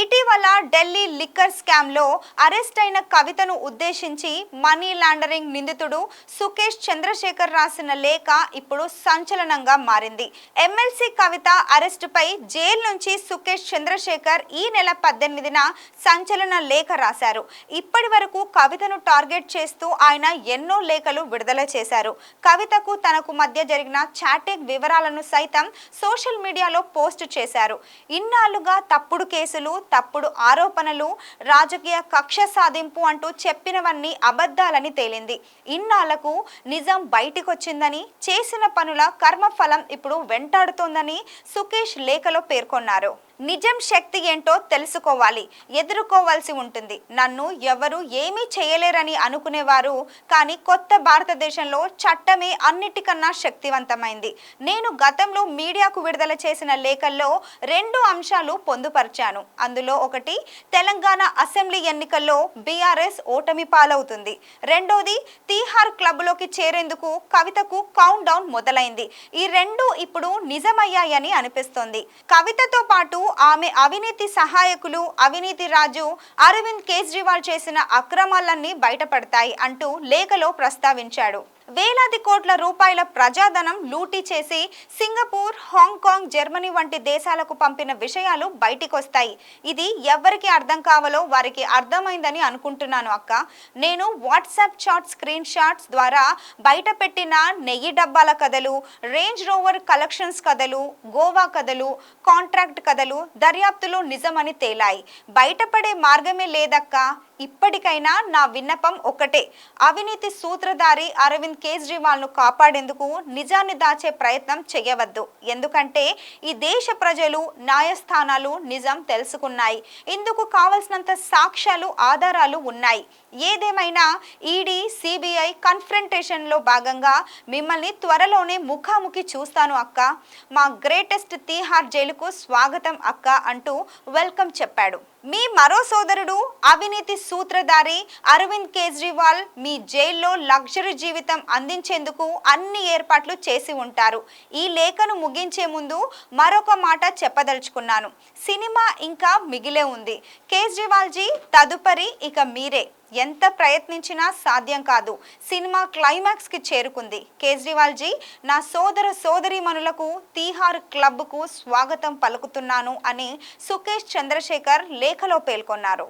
ఇటీవల ఢిల్లీ లిక్కర్ స్కామ్లో అరెస్ట్ అయిన కవితను ఉద్దేశించి మనీ లాండరింగ్ నిందితుడు సుకేష్ చంద్రశేఖర్ రాసిన లేఖ ఇప్పుడు సంచలనంగా మారింది. ఎమ్మెల్సీ కవిత అరెస్టుపై జైలు నుంచి సుకేష్ చంద్రశేఖర్ ఈ నెల పద్దెనిమిదిన సంచలన లేఖ రాశారు. ఇప్పటి వరకు కవితను టార్గెట్ చేస్తూ ఆయన ఎన్నో లేఖలు విడుదల చేశారు. కవితకు తనకు మధ్య జరిగిన చాటింగ్ వివరాలను సైతం సోషల్ మీడియాలో పోస్ట్ చేశారు. ఇన్నాళ్ళుగా తప్పుడు కేసులు తప్పుడు ఆరోపణలు రాజకీయ కక్ష సాధింపు అంటూ చెప్పినవన్నీ అబద్ధాలని తేలింది. ఇన్నాళ్ళకు నిజం బయటికొచ్చిందని చేసిన పనుల కర్మఫలం ఇప్పుడు వెంటాడుతోందని సుకేష్ లేఖలో పేర్కొన్నారు. నిజం శక్తి ఏంటో తెలుసుకోవాలి ఎదుర్కోవాల్సి ఉంటుంది. నన్ను ఎవరు ఏమీ చేయలేరని అనుకునేవారు కానీ కొత్త భారతదేశంలో చట్టమే అన్నిటికన్నా శక్తివంతమైంది. నేను గతంలో మీడియాకు విడుదల చేసిన లేఖల్లో రెండు అంశాలు పొందుపరిచాను. అందులో ఒకటి తెలంగాణ అసెంబ్లీ ఎన్నికల్లో బీఆర్ఎస్ ఓటమి పాలవుతుంది. రెండోది తీహార్ క్లబ్లోకి చేరేందుకు కవితకు కౌంట్ డౌన్ మొదలైంది. ఈ రెండు ఇప్పుడు నిజమయ్యాయని అనిపిస్తోంది. కవితతో పాటు ఆమె అవినీతి సహాయకులు అవినీతి రాజు అరవింద్ కేజ్రీవాల్ చేసిన అక్రమాలన్నీ బయటపడతాయి అంటూ లేఖలో ప్రస్తావించాడు. వేలాది కోట్ల రూపాయల ప్రజాధనం లూటీ చేసి సింగపూర్ హాంకాంగ్ జర్మనీ వంటి దేశాలకు పంపిన విషయాలు బయటికొస్తాయి. ఇది ఎవరికి అర్థం కావాలో వారికి అర్థమైందని అనుకుంటున్నాను అక్క. నేను వాట్సాప్ చాట్ స్క్రీన్ షాట్స్ ద్వారా బయట పెట్టిన నెయ్యి డబ్బాల కథలు రేంజ్ రోవర్ కలెక్షన్స్ కథలు గోవా కథలు కాంట్రాక్ట్ కథలు దర్యాప్తులో నిజమని తేలాయి. బయటపడే మార్గమే లేదక్క. ఇప్పటికైనా నా విన్నపం ఒకటే. అవినీతి సూత్రధారి అరవింద్ కేజ్రీవాల్ను కాపాడేందుకు నిజాన్ని దాచే ప్రయత్నం చేయవద్దు. ఎందుకంటే ఈ దేశ ప్రజలు న్యాయస్థానాలు నిజం తెలుసుకున్నాయి. ఇందుకు కావలసినంత సాక్ష్యాలు ఆధారాలు ఉన్నాయి. ఏదేమైనా ఈడీ సిబిఐ కన్ఫ్రంటేషన్లో భాగంగా మిమ్మల్ని త్వరలోనే ముఖాముఖి చూస్తాను అక్క. మా గ్రేటెస్ట్ తీహార్ జైలుకు స్వాగతం అక్క అంటూ వెల్కమ్ చెప్పాడు. మీ మరో సోదరుడు అవినీతి సూత్రధారి అరవింద్ కేజ్రీవాల్ మీ జైల్లో లగ్జరీ జీవితం అందించేందుకు అన్ని ఏర్పాట్లు చేసి ఉంటారు. ఈ లేఖను ముగించే ముందు మరొక మాట చెప్పదలుచుకున్నాను. సినిమా ఇంకా మిగిలే ఉంది. కేజ్రీవాల్ జీ తదుపరి ఇక మీరే. ఎంత ప్రయత్నించినా సాధ్యం కాదు. సినిమా క్లైమాక్స్కి చేరుకుంది. కేజ్రీవాల్ జీ నా సోదర సోదరీమణులకు తీహార్ క్లబ్కు స్వాగతం పలుకుతున్నాను అని సుకేష్ చంద్రశేఖర్ లేఖలో పేర్కొన్నారు.